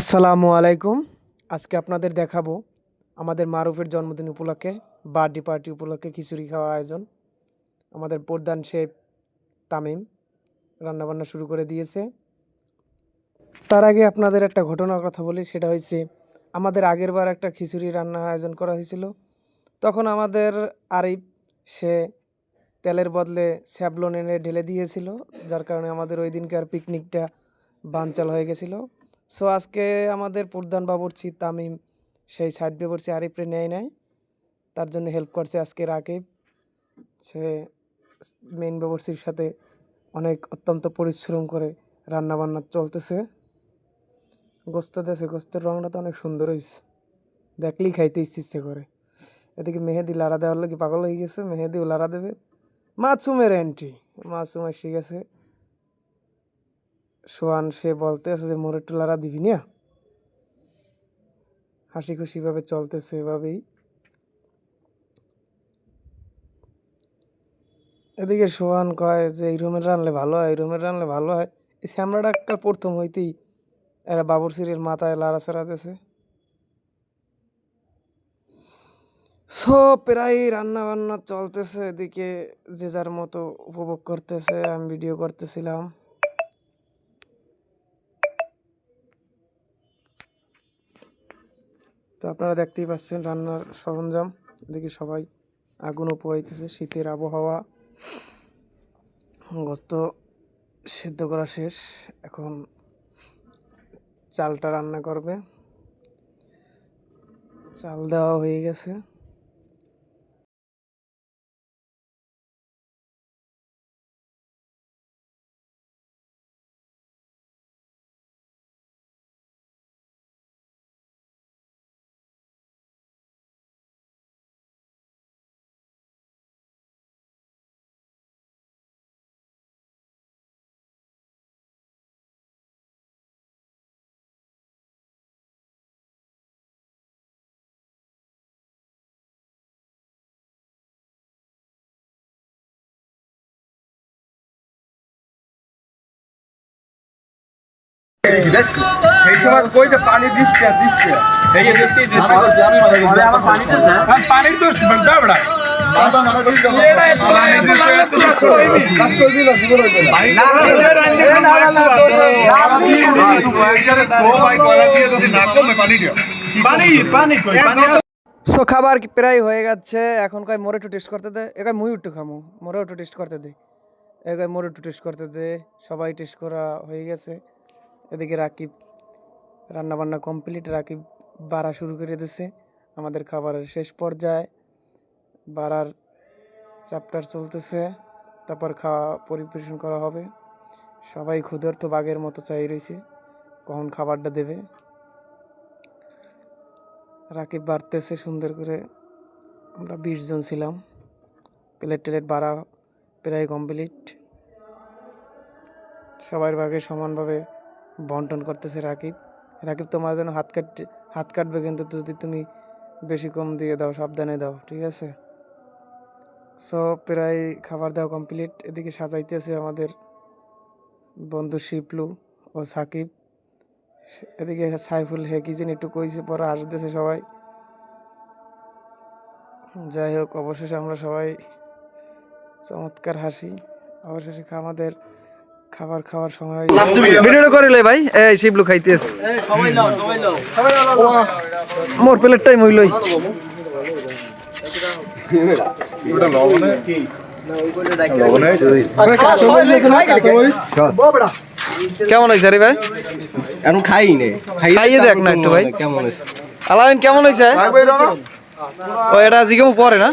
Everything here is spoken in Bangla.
আসসালামু আলাইকুম। আজকে আপনাদের দেখাবো আমাদের মারুফের জন্মদিন উপলক্ষে, বার্থডে পার্টি উপলক্ষে খিচুড়ি খাওয়ার আয়োজন। আমাদের প্রধান শেফ তামিম রান্নাবান্না শুরু করে দিয়েছে। তার আগে আপনাদের একটা ঘটনার কথা বলি, সেটা হয়েছে আমাদের আগের বার একটা খিচুড়ি রান্না আয়োজন করা হয়েছিল। তখন আমাদের আরিফ, সে তেলের বদলে স্যাবলন এনে ঢেলে দিয়েছিল, যার কারণে আমাদের ওই দিনকার পিকনিকটা বানচাল হয়ে গেছিল। সো আজকে আমাদের প্রধান বাবুর্চি তামিম, সেই সাইড বাবুর্চি আরিফরে নেয় নাই। তার জন্য হেল্প করছে আজকে রাকিব। সে মেইন বাবুর্চির সাথে অনেক অত্যন্ত পরিশ্রম করে রান্না বান্না চলতেছে। গোস্ত দেশে গোস্তের রংটা তো অনেক সুন্দর হয়েছে দেখলেই খাইতে ইচ্ছে করে। এদিকে মেহেদি লাড়া দেওয়ার লোক পাগল হয়ে গেছে, মেহেদিও লাড়া দেবে। মাসুমের এন্ট্রি মাসুম এসে গেছে। সোয়ান, সে বলতে আছে যে, মোর লাড়া দিবি না হাসি খুশি ভাবে চলতেছে এভাবেই। এদিকে সোহান কয় যে, এই রুমের রানলে ভালো হয়, এই রুমের রানলে ভালো হয়। এই শ্যামলাটা কাল প্রথম হইতেই এরা বাবুর সিরের মাথায় লাড়া ছাড়া দিয়েছে সো প্রায় রান্না বান্না চলতেছে, এদিকে যে যার মতো উপভোগ করতেছে, আমি ভিডিও করতেছিলাম। তো আপনারা দেখতেই পাচ্ছেন রান্নার সরঞ্জাম। দেখি সবাই আগুন পোহাইতেছে, শীতের আবহাওয়া। গত সিদ্ধ করা শেষ। এখন চালটা রান্না করবে। চাল দেওয়া হয়ে গেছে। সেই সময় কইতে পানি দিচ্ছে আর দিচ্ছে এই যে দিচ্ছে দিচ্ছে মানে আমার পানি দিচ্ছে পানি তো বলতে বড়া সো খাবার কি প্রায় হয়ে গেছে এখন কয় মোরে একটু টেস্ট করতে দে একাই মুই একটু খামো মোরে একটু টেস্ট করতে দে একাই মোরে একটু টেস্ট করতে দে সবাই টেস্ট করা হয়ে গেছে এদিকে রাকিব রান্না বান্না কমপ্লিট, রাকিব বাড়া শুরু করে দিছে। আমাদের খাবারের শেষ পর্যায়ে বাড়ার চ্যাপ্টার চলতেছে, তারপর খাওয়া পরিবেশন করা হবে। সবাই ক্ষুধার্ত বাঘের মতো চাই রয়েছে কখন খাবারটা দেবে? রাকিব বাড়তেছে সুন্দর করে। আমরা বিশ জন ছিলাম। প্লেট টেলেট বাড়া প্রায় কমপ্লিট সবার ভাগে সমানভাবে বন্টন করতেছে রাকিব। রাকিব, তোমার জন্য হাত কাট হাত কাটবে কিন্তু যদি তুমি বেশি কম দিয়ে দাও, সাবধানে দাও, ঠিক আছে? সো প্রায় খাবার দাওয়া কমপ্লিট এদিকে সাজাইতেছে আমাদের বন্ধু শিপলু ও সাকিব। এদিকে সাইফুল হে কি জানি একটু কইছে, পরে আসতেছে সবাই। যাই হোক, অবশেষে আমরা সবাই চমৎকার হাসি। অবশেষে আমাদের খাবার খাওয়ার সময় ভিডিওটা করে লে ভাই। এই শিবলু খাইতেস। মোর প্লেটটাই মইলই কেমন হয়েছে রে ভাই? এখন খাই নে। খাইয়ে দেখ না একটু ভাই। কেমন আছে আলামিন কেমন হয়েছে ও এটা জিগেও পরে না?